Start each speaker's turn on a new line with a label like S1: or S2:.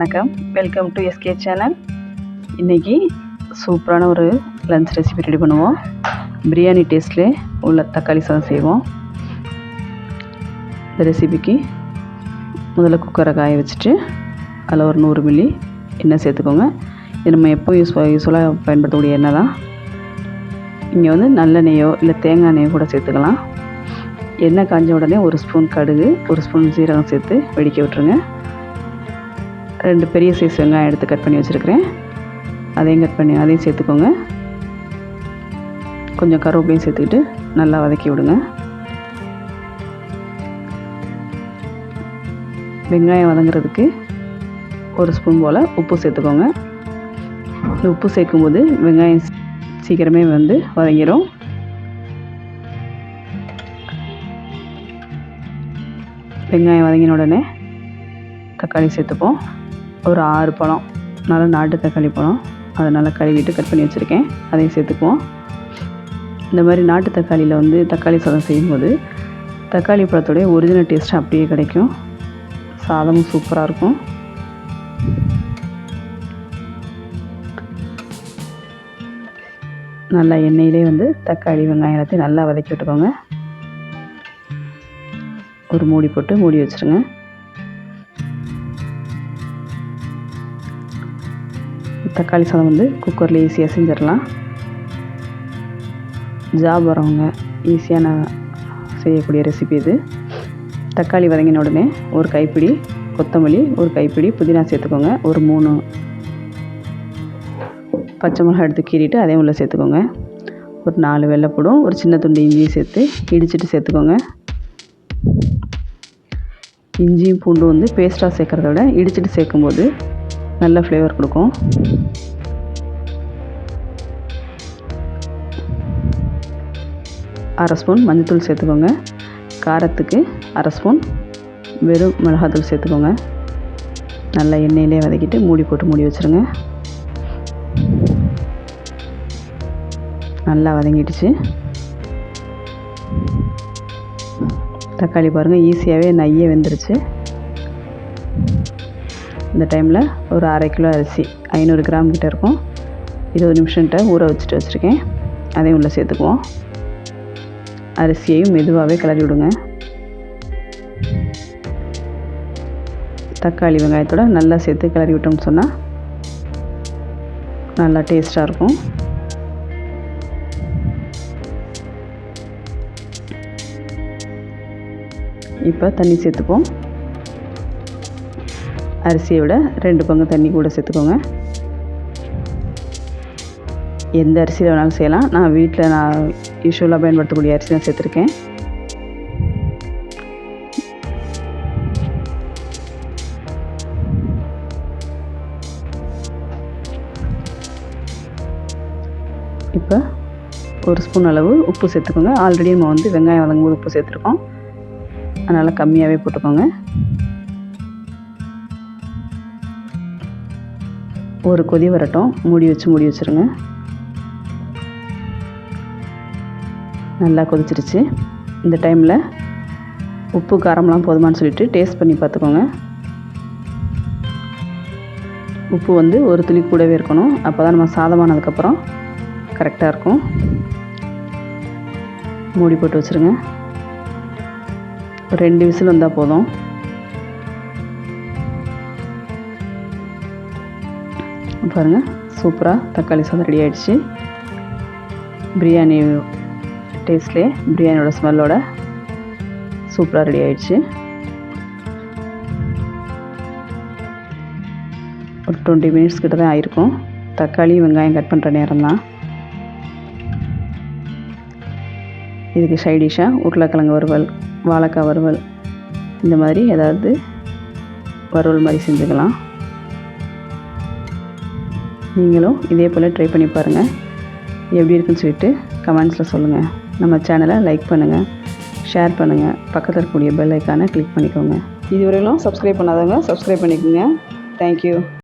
S1: வணக்கம். Welcome to SK channel இன்றைக்கி சூப்பரான ஒரு லஞ்ச் ரெசிபி ரெடி பண்ணுவோம். பிரியாணி டேஸ்ட்லே உள்ள தக்காளி சாதம் செய்வோம். இந்த ரெசிபிக்கு முதல்ல குக்கரை காய வச்சுட்டு அதில் ஒரு நூறு மில்லி எண்ணெய் சேர்த்துக்கோங்க. இது நம்ம எப்போ யூஸ் யூஸ்ஃபுல்லாக பயன்படுத்தக்கூடிய எண்ணெய் தான். இங்கே வந்து நல்லெண்ணெயோ இல்லை தேங்காய் எண்ணெயோ கூட சேர்த்துக்கலாம். எண்ணெய் காஞ்ச உடனே ஒரு ஸ்பூன் கடுகு ஒரு ஸ்பூன் சீரகம் சேர்த்து வெடிக்க விட்டுருங்க. ரெண்டு பெரிய சைஸ் வெங்காயம் எடுத்து கட் பண்ணி வச்சுருக்கிறேன். அதையும் கட் பண்ணி அதையும் சேர்த்துக்கோங்க. கொஞ்சம் கருவேப்பையும் சேர்த்துக்கிட்டு நல்லா வதக்கி விடுங்க. வெங்காயம் வதங்குறதுக்கு ஒரு ஸ்பூன் போல் உப்பு சேர்த்துக்கோங்க. இந்த உப்பு சேர்க்கும்போது வெங்காயம் சீக்கிரமே வந்து வதங்கிடும் வெங்காயம் வதங்கின உடனே தக்காளி சேர்த்துப்போம். ஒரு ஆறு பழம் நல்லா நாட்டு தக்காளி பழம். அதை நல்லா கழுவிட்டு கட் பண்ணி வச்சுருக்கேன். அதையும் சேர்த்துக்குவோம். இந்த மாதிரி நாட்டு தக்காளியில் வந்து தக்காளி சாதம் செய்யும்போது தக்காளி பழத்தோடைய ஒரிஜினல் டேஸ்ட் அப்படியே கிடைக்கும். சாதமும் சூப்பராக இருக்கும். நல்லா எண்ணெயிலே வந்து தக்காளி வெங்காயம் எல்லாத்தையும் நல்லா வதக்கி விட்டுக்கோங்க. ஒரு மூடி போட்டு மூடி வச்சுருங்க. தக்காளி சாதம் வந்து குக்கரில் ஈஸியாக செஞ்சிடலாம். ஜாப் வரவங்க ஈஸியான செய்யக்கூடிய ரெசிபி இது. தக்காளி வதங்கின உடனே ஒரு கைப்பிடி கொத்தமல்லி ஒரு கைப்பிடி புதினா சேர்த்துக்கோங்க. ஒரு மூணு பச்சை மிளகா எடுத்து கீறிட்டு அதையும் உள்ளே சேர்த்துக்கோங்க. ஒரு நாலு வெள்ளைப்பூடும் ஒரு சின்ன துண்டு இஞ்சியும் சேர்த்து இடிச்சிட்டு சேர்த்துக்கோங்க. இஞ்சியும் பூண்டும் வந்து பேஸ்ட்டாக சேர்க்குறத விட இடிச்சிட்டு சேர்க்கும்போது நல்ல ஃப்ளேவர் கொடுக்கும். அரை ஸ்பூன் மஞ்சத்தூள் சேர்த்துக்கோங்க. காரத்துக்கு அரை ஸ்பூன் வெறும் மிளகாத்தூள் சேர்த்துக்கோங்க. நல்லா எண்ணெயிலே வதக்கிட்டு மூடி போட்டு மூடி வச்சுருங்க. நல்லா வதங்கிடுச்சு. தக்காளி பாருங்கள் ஈஸியாகவே நையே வெந்துருச்சு. இந்த டைமில் ஒரு அரை கிலோ அரிசி ஐநூறு கிராம் கிட்ட இருக்கும். இருபது நிமிஷம்கிட்ட ஊற வச்சுட்டு வச்சுருக்கேன். அதையும் உள்ளே சேர்த்துக்குவோம். அரிசியையும் மெதுவாகவே கிளறி விடுங்க. தக்காளி வெங்காயத்தோட நல்லா சேர்த்து கிளறி விட்டோம்னு சொன்னால் நல்லா டேஸ்ட்டாக இருக்கும். இப்போ தண்ணி சேர்த்துப்போம் அரிசியை விட ரெண்டு பங்கு தண்ணி கூட சேர்த்துக்கோங்க. எந்த அரிசியில் வேணாலும் செய்யலாம். நான் வீட்டில் நான் யூஸ்வலாக பயன்படுத்தக்கூடிய அரிசி தான் சேர்த்துருக்கேன். இப்போ ஒரு ஸ்பூன் அளவு உப்பு சேர்த்துக்கோங்க. ஆல்ரெடி நம்ம வந்து வெங்காயம் வதங்கும்போது உப்பு சேர்த்துருக்கோம். அதனால் கம்மியாகவே போட்டுக்கோங்க. ஒரு கொதி வரட்டும். மூடி வச்சு மூடி வச்சுருங்க. நல்லா கொதிச்சிருச்சு. இந்த டைமில் உப்பு காரம்லாம் போதுமான்னு சொல்லிட்டு டேஸ்ட் பண்ணி பார்த்துக்கோங்க. உப்பு வந்து ஒரு துளி கூடவே இருக்கணும். அப்போ தான் நம்ம சாதமானதுக்கப்புறம் கரெக்டாக இருக்கும். மூடி போட்டு வச்சுருங்க. ஒரு ரெண்டு விசில் வந்தால் போதும். பாருங்கள் சூப்பராக தக்காளி சாதம் ரெடி ஆகிடுச்சு பிரியாணி டேஸ்ட்லேயே பிரியாணியோட ஸ்மெல்லோட சூப்பராக ரெடி ஆகிடுச்சு ஒரு டுவெண்ட்டி மினிட்ஸ் கிட்ட தான் ஆயிருக்கும். தக்காளி வெங்காயம் கட் பண்ணுற நேரம் தான் இதுக்கு சைடிஷாக உருளைக்கிழங்கு வறுவல் வாழைக்காய் வறுவல் இந்த மாதிரி ஏதாவது வறுவல் மாதிரி செஞ்சுக்கலாம். நீங்களும் இதே போல் ட்ரை பண்ணி பாருங்கள் எப்படி இருக்குன்னு சொல்லிட்டு கமெண்ட்ஸில் சொல்லுங்கள் நம்ம சேனலை லைக் பண்ணுங்கள் ஷேர் பண்ணுங்கள் பக்கத்தில் இருக்கக்கூடிய பெல் ஐக்கானை கிளிக் பண்ணிக்கோங்க. இதுவரையிலும் சப்ஸ்கிரைப் பண்ணாதவங்க சப்ஸ்கிரைப் பண்ணிக்கோங்க. தேங்க்யூ